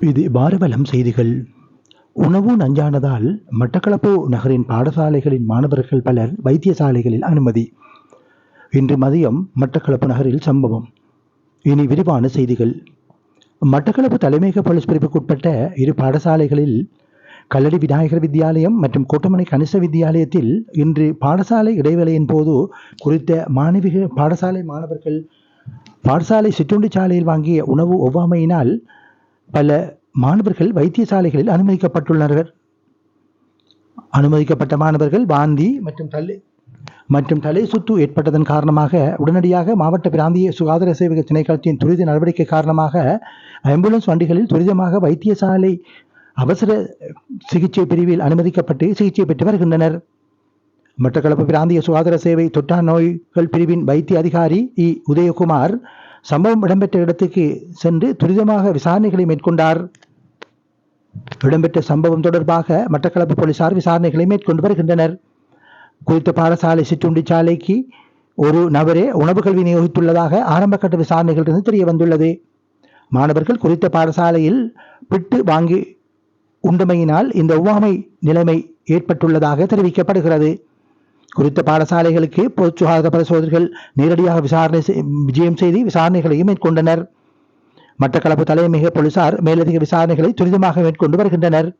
இது பாரபலம் செய்திகள். உணவு நஞ்சானதால் மட்டக்களப்பு நகரின் பாடசாலைகளின் மாணவர்கள் பலர் வைத்தியசாலைகளில் அனுமதி. இன்று மதியம் மட்டக்களப்பு நகரில் சம்பவம். இனி விரிவான செய்திகள். மட்டக்களப்பு தலைமையக போலீஸ் பிரிவுக்குட்பட்ட இரு பாடசாலைகளில் கல்லடி விநாயகர் வித்தியாலயம் மற்றும் கோட்டமனை கணிச வித்தியாலயத்தில் இன்று பாடசாலை இடைவேளையின் போது குறித்த மாணவிக பாடசாலை மாணவர்கள் பாடசாலை சிற்றுண்டி சாலையில் வாங்கிய உணவு ஒவ்வாமையினால் பல மாணவர்கள் வைத்தியசாலைகளில் அனுமதிக்கப்பட்டுள்ளனர். அனுமதிக்கப்பட்ட மாணவர்கள் வாந்தி மற்றும் தலை மற்றும் தலை சுத்து ஏற்பட்டதன் காரணமாக உடனடியாக மாவட்ட பிராந்திய சுகாதார சேவை திணைக்களத்தின் துரித நடவடிக்கை காரணமாக ஆம்புலன்ஸ் வண்டிகளில் துரிதமாக வைத்தியசாலை அவசர சிகிச்சை பிரிவில் அனுமதிக்கப்பட்டு சிகிச்சை பெற்று வருகின்றனர். மட்டக்களப்பு பிராந்திய சுகாதார சேவை தொற்றா நோய்கள் பிரிவின் வைத்திய அதிகாரி இ. உதயகுமார் சம்பவம் இடம்பெற்ற இடத்துக்கு சென்று துரிதமாக விசாரணைகளை மேற்கொண்டார். இடம்பெற்ற சம்பவம் தொடர்பாக மட்டக்களப்பு போலீசார் விசாரணைகளை மேற்கொண்டு வருகின்றனர். குறித்த பாடசாலை சிற்றுண்டி சாலைக்கு ஒரு நபரே உணவுகள் விநியோகித்துள்ளதாக ஆரம்பகட்ட விசாரணைகளிலிருந்து தெரிய வந்துள்ளது மாணவர்கள் குறித்த பாடசாலையில் பிட்டு வாங்கி உண்டமையினால் இந்த ஒவ்வாமை நிலைமை ஏற்பட்டுள்ளதாக தெரிவிக்கப்படுகிறது. குறித்த பாடசாலைகளுக்கு பொது சுகாதார பரிசோதனைகள் நேரடியாக விசாரணை செய்- விஜயம் செய்து விசாரணைகளையும் மேற்கொண்டனர். மட்டக்களப்பு தலைமை போலீசார் மேலதிக விசாரணைகளை துரிதமாக மேற்கொண்டு வருகின்றனர்.